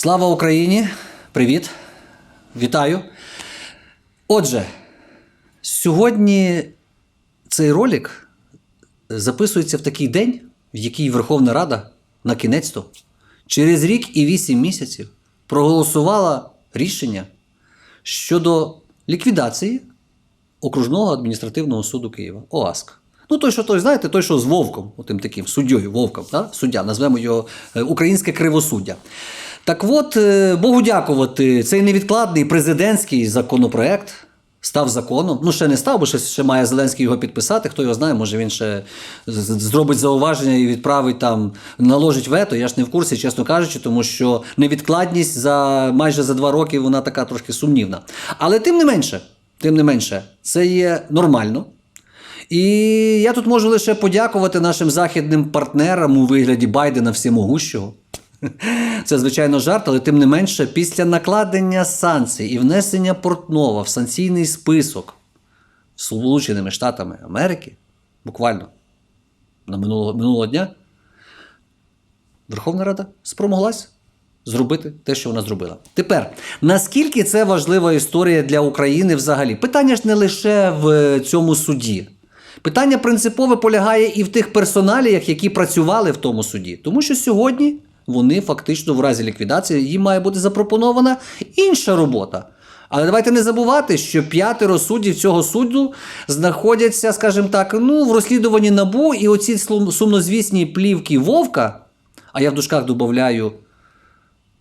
Слава Україні! Привіт! Вітаю! Отже, сьогодні цей ролик записується в такий день, в який Верховна Рада на кінець-то через рік і вісім місяців проголосувала рішення щодо ліквідації окружного адміністративного суду Києва ОАСК. Ну, той, що той, знаєте, той, що з Вовком, отим таким суддєю, Вовком, да? суддя, назвемо його е, українське кривосуддя. Так от, е, Богу дякувати, цей невідкладний президентський законопроект став законом. Ну, ще не став, бо ще, ще має Зеленський його підписати. Хто його знає, може він ще зробить зауваження і відправить там, наложить вето. Я ж не в курсі, чесно кажучи, тому що невідкладність за майже за два роки вона така трошки сумнівна. Але тим не менше, тим не менше, це є нормально. І я тут можу лише подякувати нашим західним партнерам у вигляді Байдена всемогущого. Це, звичайно, жарт, але тим не менше, після накладення санкцій і внесення Портнова в санкційний список Сполученими Штатами Америки, буквально на минулого, минулого дня, Верховна Рада спромоглась зробити те, що вона зробила. Тепер, наскільки це важлива історія для України взагалі? Питання ж не лише в цьому суді. Питання принципове полягає і в тих персоналіях, які працювали в тому суді. Тому що сьогодні вони фактично в разі ліквідації їм має бути запропонована інша робота. Але давайте не забувати, що п'ятеро суддів цього суду знаходяться, скажімо так, ну, в розслідуванні набу, і оці сумнозвісні плівки Вовка, а я в дужках додаю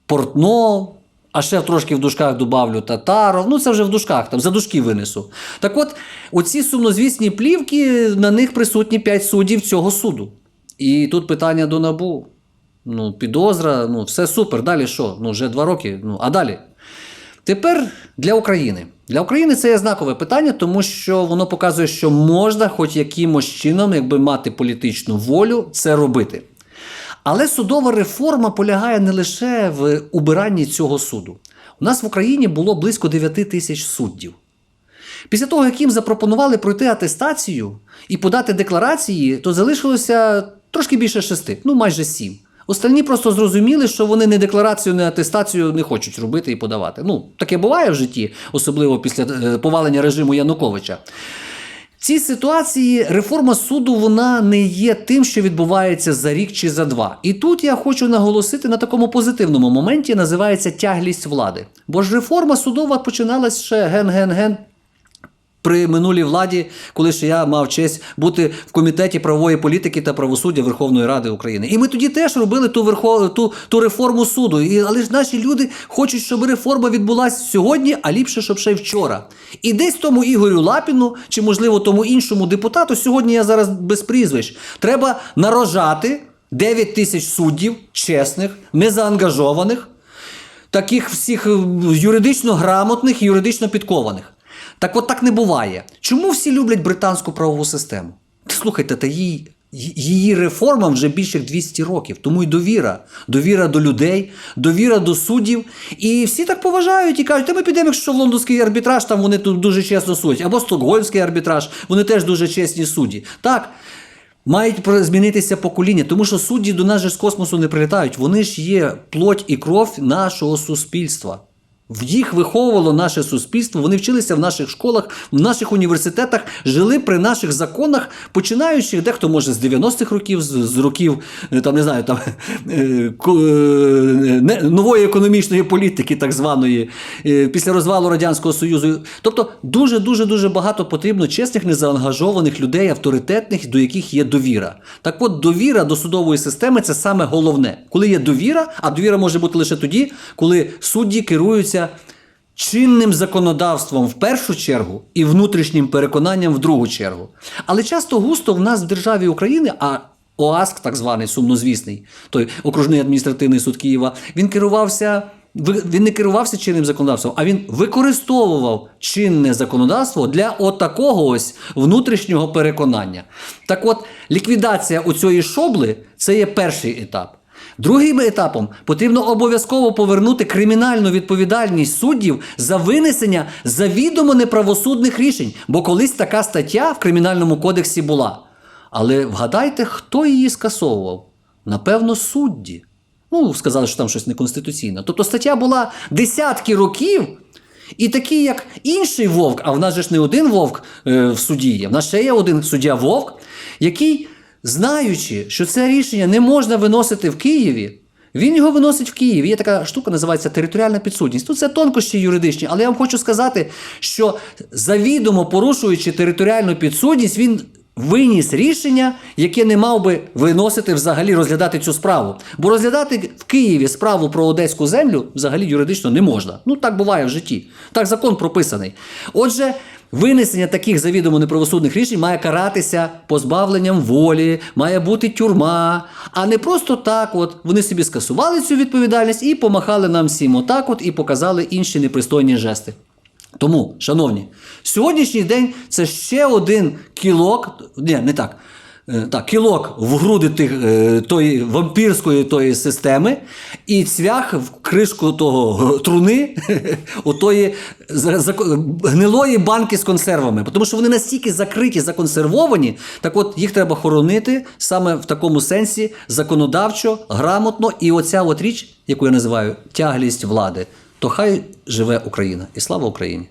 Портно, а ще трошки в дужках добавлю Татаров. Ну, це вже в дужках, там за дужки винесу. Так от, оці сумнозвісні плівки, на них присутні 5 суддів цього суду. І тут питання до набу. Ну, підозра, ну, все супер. Далі що? Ну, вже два роки. Ну, а далі? Тепер для України. Для України це є знакове питання, тому що воно показує, що можна хоч якимось чином, якби мати політичну волю, це робити. Але судова реформа полягає не лише в убиранні цього суду. У нас в Україні було близько 9 тисяч суддів. Після того, як їм запропонували пройти атестацію і подати декларації, то залишилося трошки більше шести, ну майже сім. Останні просто зрозуміли, що вони не декларацію, не атестацію не хочуть робити і подавати. Ну, таке буває в житті, особливо після е, повалення режиму Януковича. В цій ситуації реформа суду вона не є тим, що відбувається за рік чи за два. І тут я хочу наголосити на такому позитивному моменті, називається тяглість влади. Бо ж реформа судова починалась ще ген-ген-ген. При минулій владі, коли ще я мав честь бути в комітеті правової політики та правосуддя Верховної Ради України, і ми тоді теж робили ту верхов... ту, ту реформу суду. І але ж наші люди хочуть, щоб реформа відбулася сьогодні, а ліпше, щоб ще й вчора. І десь тому Ігорю Лапіну, чи можливо тому іншому депутату, сьогодні я зараз без прізвищ, треба нарожати 9 тисяч суддів, чесних, незаангажованих, таких всіх е, юридично грамотних юридично підкованих. Так от так не буває. Чому всі люблять британську правову систему? Слухайте, та її, її реформам вже більше 200 років. Тому й довіра. Довіра до людей, довіра до суддів. І всі так поважають і кажуть, та ми підемо, якщо в лондонський арбітраж, там вони тут дуже чесно судять. Або стокгольмський арбітраж, вони теж дуже чесні судді. Так. Мають змінитися покоління, тому що судді до нас же з космосу не прилітають. Вони ж є плоть і кров нашого суспільства. В їх виховувало наше суспільство, вони вчилися в наших школах, в наших університетах, жили при наших законах, починаючи дехто може з 90-х років, з, років е, там не знаю, там е, е, не- нової економічної політики, так званої, після розвалу радянського союзу. Тобто дуже дуже дуже багато потрібно чесних, незаангажованих людей, авторитетних, до яких є довіра. Так от довіра до судової системи це саме головне. Коли є довіра, а довіра може бути лише тоді, коли судді керуються чинним законодавством в першу чергу і внутрішнім переконанням в другу чергу. Але часто густо в нас в державі України, а ОАСК, так званий сумнозвісний, той окружний адміністративний суд Києва, він керувався. Він не керувався чинним законодавством, а він використовував чинне законодавство для отакого ось внутрішнього переконання. Так от, ліквідація у цієї шобли це є перший етап. Другим етапом потрібно обов'язково повернути кримінальну відповідальність суддів за винесення завідомо неправосудних рішень, бо колись така стаття в кримінальному кодексі була. Але вгадайте, хто її скасовував? Напевно, судді. Ну, сказали, що там щось неконституційне. Тобто стаття була десятки років. І такий, як інший вовк, а в нас же ж не один вовк е, в суді є, в нас ще є один суддя вовк, який, знаючи, що це рішення не можна виносити в Києві, він його виносить в Києві. Є така штука, називається територіальна підсудність. Тут це тонкощі юридичні, але я вам хочу сказати, що завідомо порушуючи територіальну підсудність, він виніс рішення, яке не мав би виносити взагалі розглядати цю справу. Бо розглядати в Києві справу про одеську землю взагалі юридично не можна. Ну так буває в житті. Так закон прописаний. Отже. Винесення таких завідомо неправосудних рішень має каратися позбавленням волі, має бути тюрма, а не просто так. От вони собі скасували цю відповідальність і помахали нам всім отак, от і показали інші непристойні жести. Тому, шановні, сьогоднішній день це ще один кілок, ні, не так. Е, Так, кілок в груди тих, е, тої вампірської тої системи, і цвях в кришку того труни, за- гнилої банки з консервами. Тому що вони настільки закриті, законсервовані, так от їх треба хоронити саме в такому сенсі законодавчо, грамотно. І оця от річ, яку я називаю тяглість влади, то хай живе Україна і слава Україні!